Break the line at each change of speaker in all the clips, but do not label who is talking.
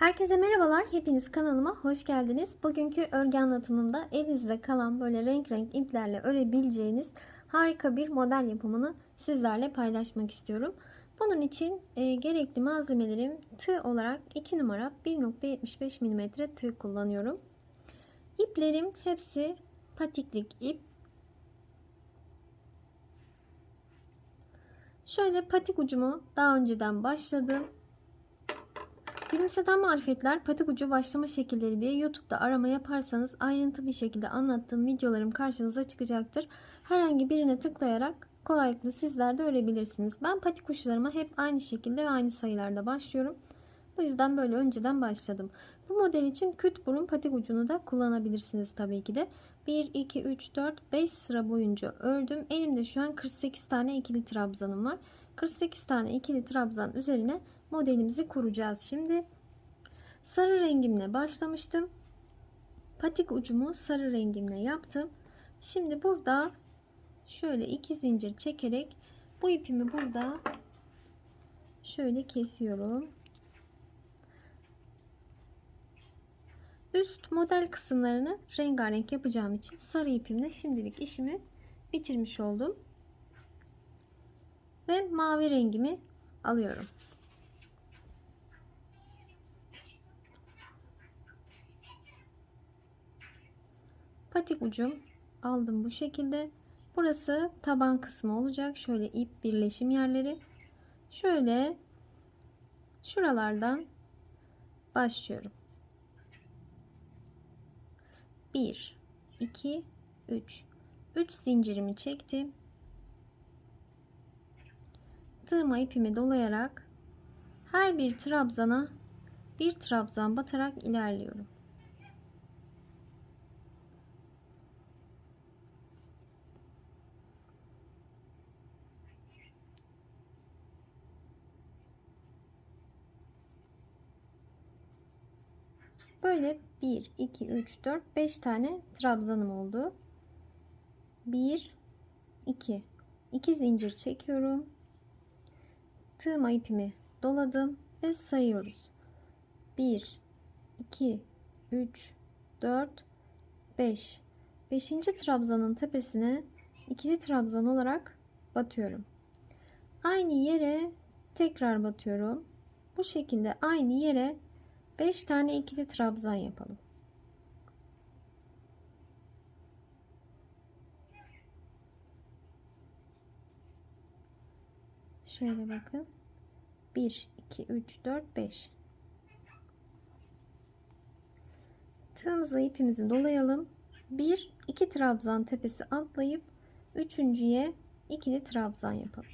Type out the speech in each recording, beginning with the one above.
Herkese merhabalar. Hepiniz kanalıma hoş geldiniz. Bugünkü örgü anlatımımda elinizde kalan böyle renk renk iplerle örebileceğiniz harika bir model yapımını sizlerle paylaşmak istiyorum. Bunun için e, gerekli malzemelerim tığ olarak 2 numara 1.75 mm tığ kullanıyorum. İplerim hepsi patiklik ip. Şöyle patik ucumu daha önceden başladım. Gülümseten marifetler patik ucu başlama şekilleri diye YouTube'da arama yaparsanız ayrıntı bir şekilde anlattığım videolarım karşınıza çıkacaktır. Herhangi birine tıklayarak kolaylıkla sizler de örebilirsiniz. Ben patik uçlarıma hep aynı şekilde ve aynı sayılarda başlıyorum. Bu yüzden böyle önceden başladım. Bu model için küt burun patik ucunu da kullanabilirsiniz tabii ki de. 1, 2, 3, 4, 5 sıra boyunca ördüm. Elimde şu an 48 tane ikili trabzanım var. 48 tane ikili trabzan üzerine modelimizi kuracağız. Şimdi sarı rengimle başlamıştım. Patik ucumu sarı rengimle yaptım. Şimdi burada şöyle iki zincir çekerek bu ipimi burada şöyle kesiyorum. Üst model kısımlarını rengarenk yapacağım için sarı ipimle şimdilik işimi bitirmiş oldum. Ve mavi rengimi alıyorum. Patik ucum aldım bu şekilde. Burası taban kısmı olacak. Şöyle ip birleşim yerleri. Şöyle şuralardan başlıyorum. 1 2 3 3 zincirimi çektim. Tığıma ipimi dolayarak her bir trabzana bir trabzan batarak ilerliyorum. Böyle 1, 2, 3, 4, 5 tane trabzanım oldu. 1, 2, 2 zincir çekiyorum. Tığıma ipimi doladım ve sayıyoruz. 1, 2, 3, 4, 5. 5. trabzanın tepesine ikili trabzan olarak batıyorum. Aynı yere tekrar batıyorum. Bu şekilde aynı yere 5 tane ikili trabzan yapalım. Şöyle bakın. 1 2 3 4 5 Tığımıza ipimizi dolayalım. 1 2 trabzan tepesi atlayıp üçüncüye ikili trabzan yapalım.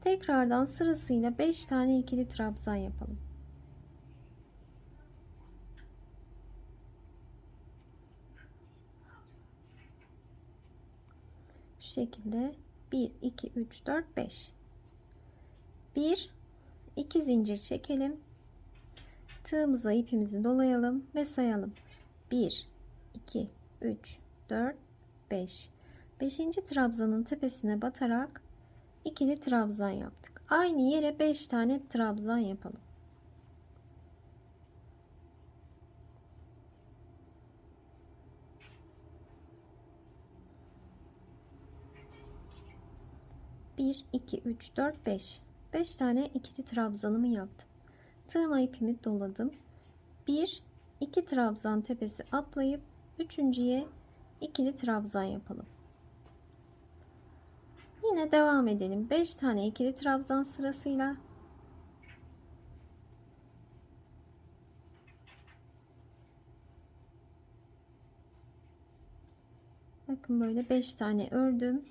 Tekrardan sırasıyla 5 tane ikili trabzan yapalım. Şu şekilde 1 2 3 4 5 1 2 zincir çekelim. Tığımıza ipimizi dolayalım ve sayalım. 1 2 3 4 5 5. trabzanın tepesine batarak ikili trabzan yaptık. Aynı yere 5 tane trabzan yapalım. Bir, iki, üç, dört, beş. Beş tane ikili trabzanımı yaptım. Tığıma ipimi doladım. Bir, iki trabzan tepesi atlayıp üçüncüye ikili trabzan yapalım. Yine devam edelim. 5 tane ikili trabzan sırasıyla. Bakın böyle 5 tane ördüm.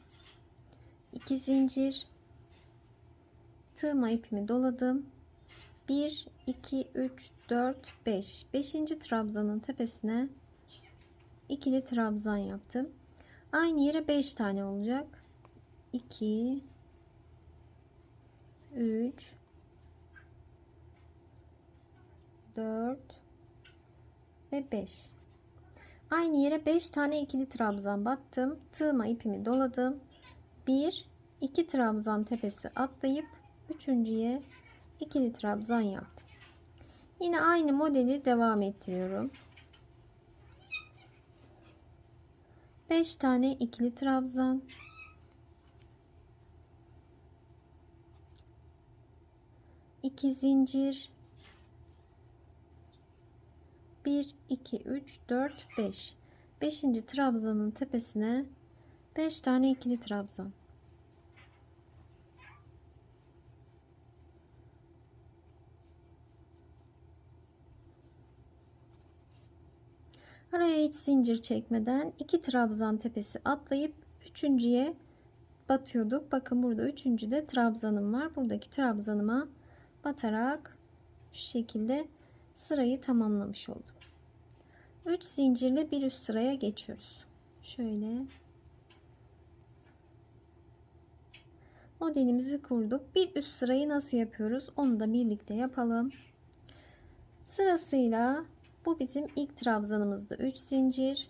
2 zincir. Tığıma ipimi doladım. 1 2 3 4 5. 5. trabzanın tepesine ikili trabzan yaptım. Aynı yere 5 tane olacak. 2 3 4 ve 5 aynı yere 5 tane ikili trabzan battım tığıma ipimi doladım 1 2 trabzan tepesi atlayıp üçüncüye ikili trabzan yaptım Yine aynı modeli devam ettiriyorum. 5 tane ikili trabzan. iki zincir. 1 2 3 4 5. 5. trabzanın tepesine 5 tane ikili trabzan. Araya hiç zincir çekmeden iki trabzan tepesi atlayıp üçüncüye batıyorduk. Bakın burada üçüncüde trabzanım var. Buradaki trabzanıma batarak şu şekilde sırayı tamamlamış oldum. 3 zincirle bir üst sıraya geçiyoruz. Şöyle modelimizi kurduk. Bir üst sırayı nasıl yapıyoruz? Onu da birlikte yapalım. Sırasıyla bu bizim ilk trabzanımızda 3 zincir.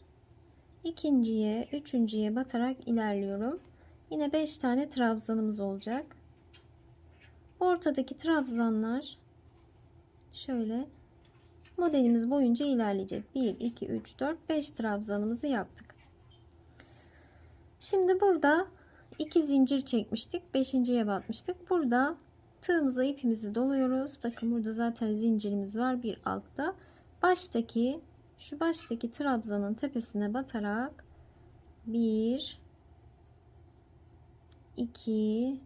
İkinciye, üçüncüye batarak ilerliyorum. Yine 5 tane trabzanımız olacak. Ortadaki trabzanlar şöyle modelimiz boyunca ilerleyecek. 1, 2, 3, 4, 5 trabzanımızı yaptık. Şimdi burada 2 zincir çekmiştik. 5.ye batmıştık. Burada tığımıza ipimizi doluyoruz. Bakın burada zaten zincirimiz var bir altta. Baştaki şu baştaki trabzanın tepesine batarak 1 2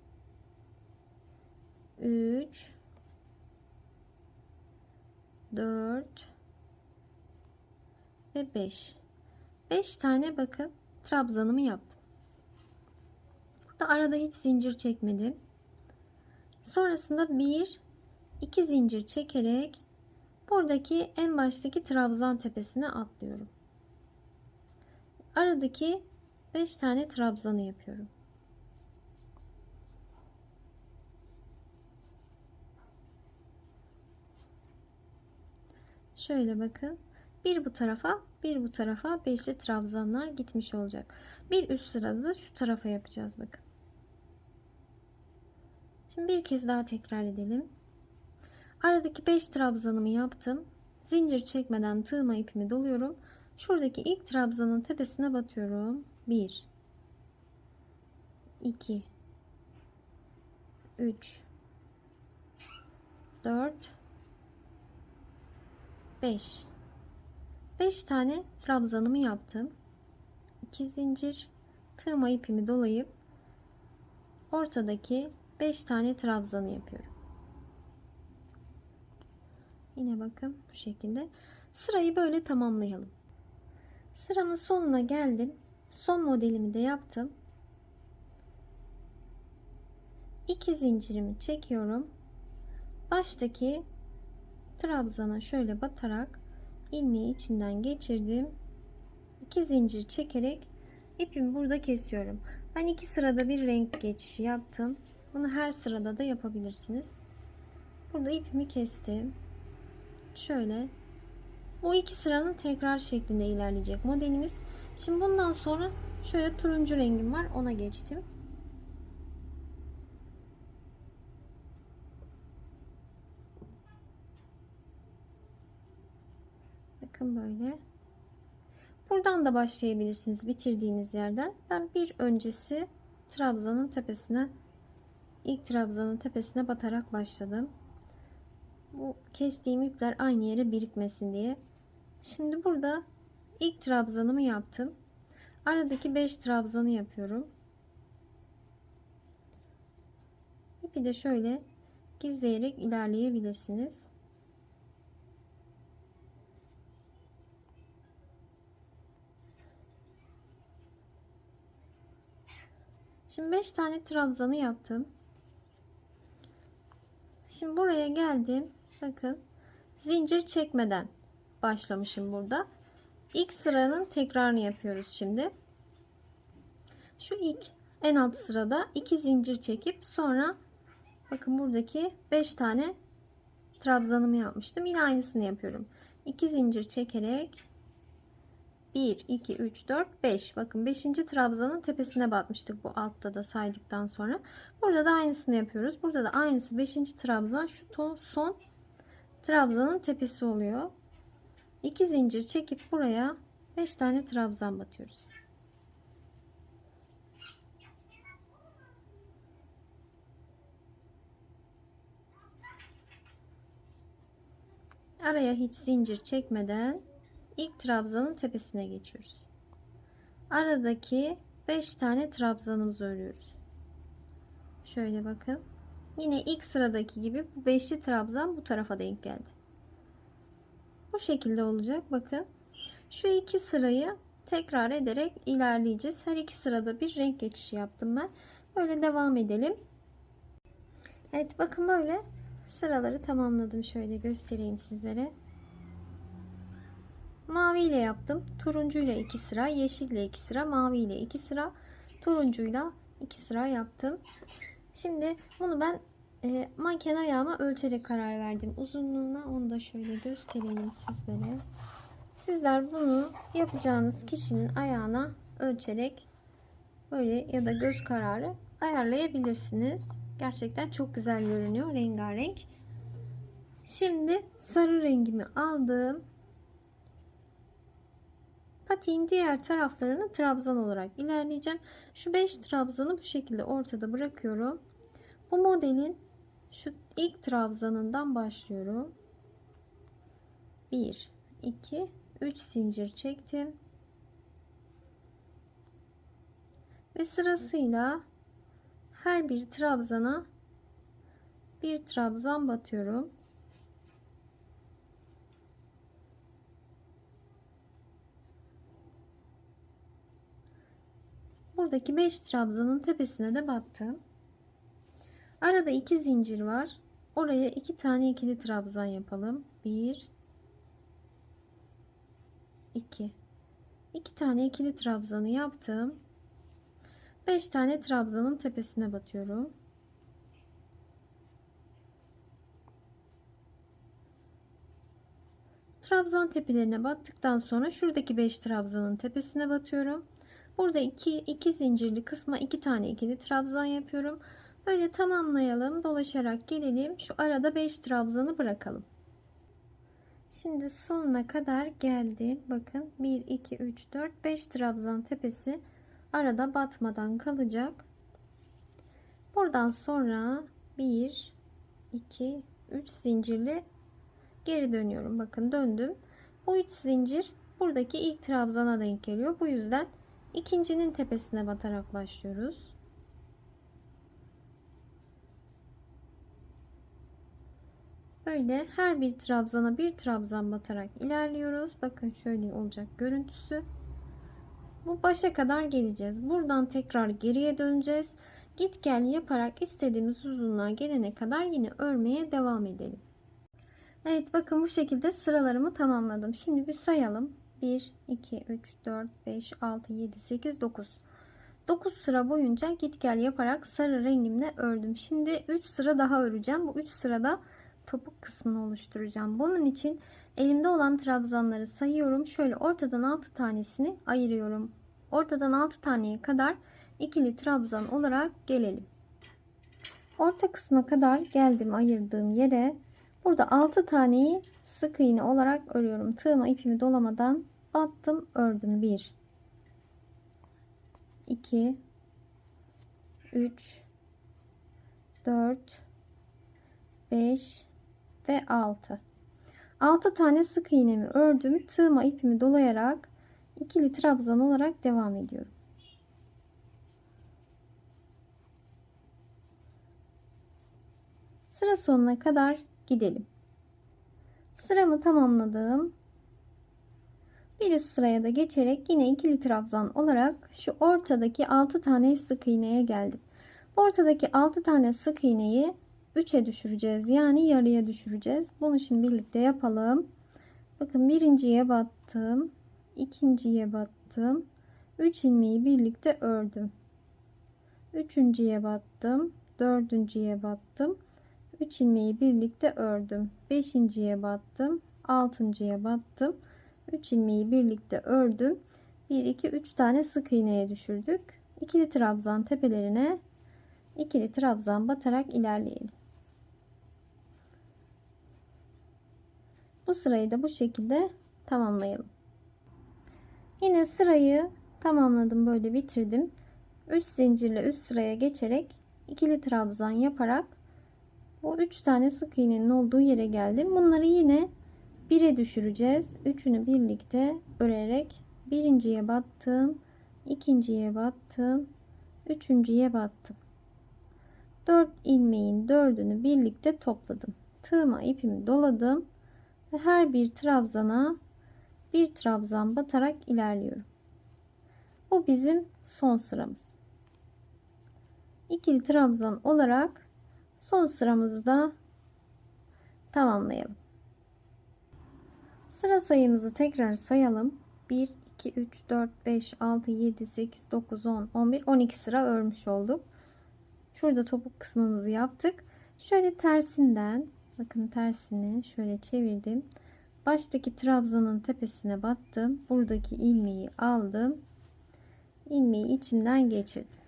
3 4 ve 5 5 tane bakın trabzanımı yaptım burada arada hiç zincir çekmedim sonrasında 1 2 zincir çekerek buradaki en baştaki trabzan tepesine atlıyorum aradaki 5 tane trabzanı yapıyorum Şöyle bakın. Bir bu tarafa, bir bu tarafa beşli trabzanlar gitmiş olacak. Bir üst sırada da şu tarafa yapacağız bakın. Şimdi bir kez daha tekrar edelim. Aradaki 5 trabzanımı yaptım. Zincir çekmeden tığıma ipimi doluyorum. Şuradaki ilk trabzanın tepesine batıyorum. 1 2 3 4 5 5 tane trabzanımı yaptım 2 zincir tığıma ipimi dolayıp ortadaki 5 tane trabzanı yapıyorum yine bakın bu şekilde sırayı böyle tamamlayalım sıramın sonuna geldim son modelimi de yaptım 2 zincirimi çekiyorum baştaki trabzana şöyle batarak ilmeği içinden geçirdim. 2 zincir çekerek ipimi burada kesiyorum. Ben iki sırada bir renk geçişi yaptım. Bunu her sırada da yapabilirsiniz. Burada ipimi kestim. Şöyle bu iki sıranın tekrar şeklinde ilerleyecek modelimiz. Şimdi bundan sonra şöyle turuncu rengim var. Ona geçtim. Bakın böyle. Buradan da başlayabilirsiniz bitirdiğiniz yerden. Ben bir öncesi trabzanın tepesine ilk trabzanın tepesine batarak başladım. Bu kestiğim ipler aynı yere birikmesin diye. Şimdi burada ilk trabzanımı yaptım. Aradaki 5 trabzanı yapıyorum. İpi de şöyle gizleyerek ilerleyebilirsiniz. Şimdi 5 tane trabzanı yaptım. Şimdi buraya geldim. Bakın zincir çekmeden başlamışım burada. İlk sıranın tekrarını yapıyoruz şimdi. Şu ilk en alt sırada 2 zincir çekip sonra bakın buradaki 5 tane trabzanımı yapmıştım. Yine aynısını yapıyorum. 2 zincir çekerek 1, 2, 3, 4, 5. Bakın 5. trabzanın tepesine batmıştık bu altta da saydıktan sonra. Burada da aynısını yapıyoruz. Burada da aynısı 5. trabzan şu son trabzanın tepesi oluyor. 2 zincir çekip buraya 5 tane trabzan batıyoruz. Araya hiç zincir çekmeden ilk trabzanın tepesine geçiyoruz. Aradaki 5 tane trabzanımızı örüyoruz. Şöyle bakın. Yine ilk sıradaki gibi bu beşli trabzan bu tarafa denk geldi. Bu şekilde olacak. Bakın. Şu iki sırayı tekrar ederek ilerleyeceğiz. Her iki sırada bir renk geçişi yaptım ben. Böyle devam edelim. Evet bakın böyle sıraları tamamladım. Şöyle göstereyim sizlere. Mavi ile yaptım. Turuncu ile 2 sıra, yeşil ile 2 sıra, mavi ile 2 sıra, turuncuyla 2 sıra yaptım. Şimdi bunu ben e, manken ayağıma ölçerek karar verdim. Uzunluğuna onu da şöyle göstereyim sizlere. Sizler bunu yapacağınız kişinin ayağına ölçerek böyle ya da göz kararı ayarlayabilirsiniz. Gerçekten çok güzel görünüyor. Rengarenk. Şimdi sarı rengimi aldım. Patiğin diğer taraflarını trabzan olarak ilerleyeceğim. Şu 5 trabzanı bu şekilde ortada bırakıyorum. Bu modelin şu ilk trabzanından başlıyorum. 1 2 3 zincir çektim. Ve sırasıyla her bir trabzana bir trabzan batıyorum. Buradaki 5 trabzanın tepesine de battım. Arada 2 zincir var. Oraya 2 tane ikili trabzan yapalım. 1 2 2 tane ikili trabzanı yaptım. 5 tane trabzanın tepesine batıyorum. Trabzan tepelerine battıktan sonra şuradaki 5 trabzanın tepesine batıyorum. Burada 2 2 zincirli kısma 2 tane ikili trabzan yapıyorum. Böyle tamamlayalım. Dolaşarak gelelim. Şu arada 5 trabzanı bırakalım. Şimdi sonuna kadar geldim. Bakın 1 2 3 4 5 trabzan tepesi arada batmadan kalacak. Buradan sonra 1 2 3 zincirli geri dönüyorum. Bakın döndüm. Bu 3 zincir buradaki ilk trabzana denk geliyor. Bu yüzden ikincinin tepesine batarak başlıyoruz. Böyle her bir trabzana bir trabzan batarak ilerliyoruz. Bakın şöyle olacak görüntüsü. Bu başa kadar geleceğiz. Buradan tekrar geriye döneceğiz. Git gel yaparak istediğimiz uzunluğa gelene kadar yine örmeye devam edelim. Evet bakın bu şekilde sıralarımı tamamladım. Şimdi bir sayalım. 1, 2, 3, 4, 5, 6, 7, 8, 9. 9 sıra boyunca git gel yaparak sarı rengimle ördüm. Şimdi 3 sıra daha öreceğim. Bu 3 sırada topuk kısmını oluşturacağım. Bunun için elimde olan trabzanları sayıyorum. Şöyle ortadan 6 tanesini ayırıyorum. Ortadan 6 taneye kadar ikili trabzan olarak gelelim. Orta kısma kadar geldim ayırdığım yere. Burada 6 taneyi sık iğne olarak örüyorum. Tığıma ipimi dolamadan battım, ördüm. 1 2 3 4 5 ve 6 6 tane sık iğnemi ördüm. Tığıma ipimi dolayarak ikili trabzan olarak devam ediyorum. Sıra sonuna kadar gidelim. Sıramı tamamladım bir üst sıraya da geçerek yine ikili trabzan olarak şu ortadaki 6 tane sık iğneye geldim bu ortadaki 6 tane sık iğneyi 3'e düşüreceğiz. Yani yarıya düşüreceğiz. Bunu şimdi birlikte yapalım. Bakın birinciye battım. ikinciye battım. 3 ilmeği birlikte ördüm. Üçüncüye battım. Dördüncüye battım. 3 ilmeği birlikte ördüm. Beşinciye battım. Altıncıya battım. 3 ilmeği birlikte ördüm. 1 2 3 tane sık iğneye düşürdük. İkili trabzan tepelerine ikili trabzan batarak ilerleyelim. Bu sırayı da bu şekilde tamamlayalım. Yine sırayı tamamladım böyle bitirdim. 3 zincirle üst sıraya geçerek ikili trabzan yaparak bu 3 tane sık iğnenin olduğu yere geldim. Bunları yine 1'e düşüreceğiz. Üçünü birlikte örerek birinciye battım, ikinciye battım, üçüncüye battım. 4 ilmeğin dördünü birlikte topladım. Tığıma ipimi doladım ve her bir trabzana bir trabzan batarak ilerliyorum. Bu bizim son sıramız. İkili trabzan olarak son sıramızı da tamamlayalım. Sıra sayımızı tekrar sayalım. 1, 2, 3, 4, 5, 6, 7, 8, 9, 10, 11, 12 sıra örmüş olduk. Şurada topuk kısmımızı yaptık. Şöyle tersinden bakın tersini şöyle çevirdim. Baştaki trabzanın tepesine battım. Buradaki ilmeği aldım. ilmeği içinden geçirdim.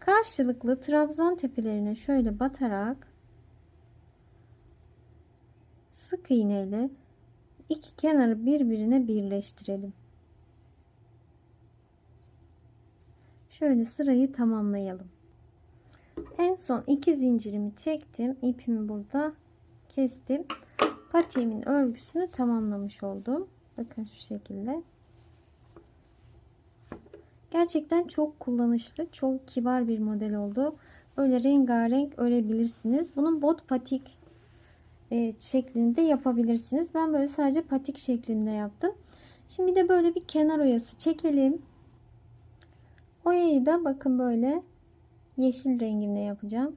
Karşılıklı trabzan tepelerine şöyle batarak sık iğneyle iki kenarı birbirine birleştirelim. Şöyle sırayı tamamlayalım. En son iki zincirimi çektim. ipimi burada kestim. Patiğimin örgüsünü tamamlamış oldum. Bakın şu şekilde. Gerçekten çok kullanışlı, çok kibar bir model oldu. Böyle rengarenk örebilirsiniz. Bunun bot patik şeklinde yapabilirsiniz. Ben böyle sadece patik şeklinde yaptım. Şimdi de böyle bir kenar oyası çekelim. Oyayı da bakın böyle yeşil rengimle yapacağım.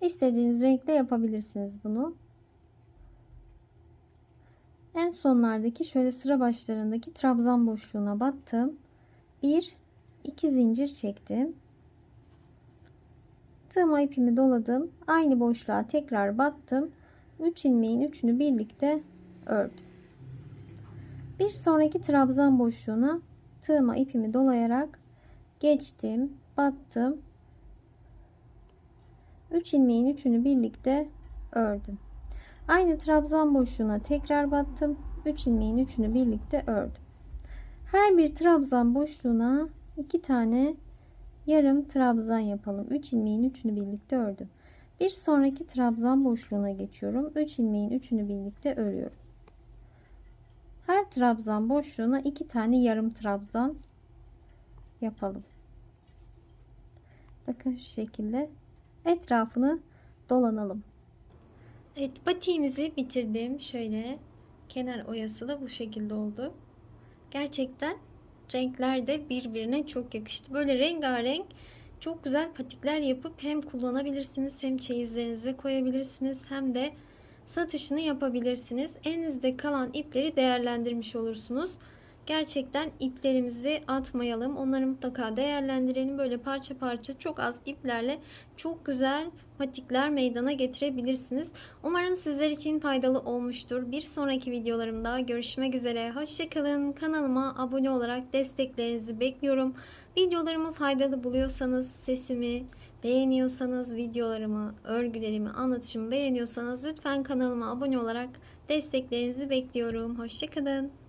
İstediğiniz renkte yapabilirsiniz bunu. En sonlardaki şöyle sıra başlarındaki trabzan boşluğuna battım. 1 2 zincir çektim. Tığıma ipimi doladım. Aynı boşluğa tekrar battım. 3 ilmeğin üçünü birlikte ördüm. Bir sonraki trabzan boşluğuna tığıma ipimi dolayarak geçtim, battım. 3 ilmeğin üçünü birlikte ördüm. Aynı trabzan boşluğuna tekrar battım. 3 ilmeğin üçünü birlikte ördüm. Her bir trabzan boşluğuna 2 tane yarım trabzan yapalım. 3 ilmeğin üçünü birlikte ördüm. Bir sonraki trabzan boşluğuna geçiyorum. 3 ilmeğin üçünü birlikte örüyorum. Her trabzan boşluğuna 2 tane yarım trabzan yapalım. Bakın şu şekilde etrafını dolanalım. Evet patiğimizi bitirdim. Şöyle kenar oyası da bu şekilde oldu. Gerçekten renkler de birbirine çok yakıştı. Böyle rengarenk çok güzel patikler yapıp hem kullanabilirsiniz hem çeyizlerinize koyabilirsiniz hem de satışını yapabilirsiniz. Elinizde kalan ipleri değerlendirmiş olursunuz. Gerçekten iplerimizi atmayalım. Onları mutlaka değerlendirelim. Böyle parça parça çok az iplerle çok güzel patikler meydana getirebilirsiniz. Umarım sizler için faydalı olmuştur. Bir sonraki videolarımda görüşmek üzere. Hoşçakalın. Kanalıma abone olarak desteklerinizi bekliyorum. Videolarımı faydalı buluyorsanız sesimi beğeniyorsanız videolarımı, örgülerimi, anlatışımı beğeniyorsanız lütfen kanalıma abone olarak desteklerinizi bekliyorum. Hoşçakalın.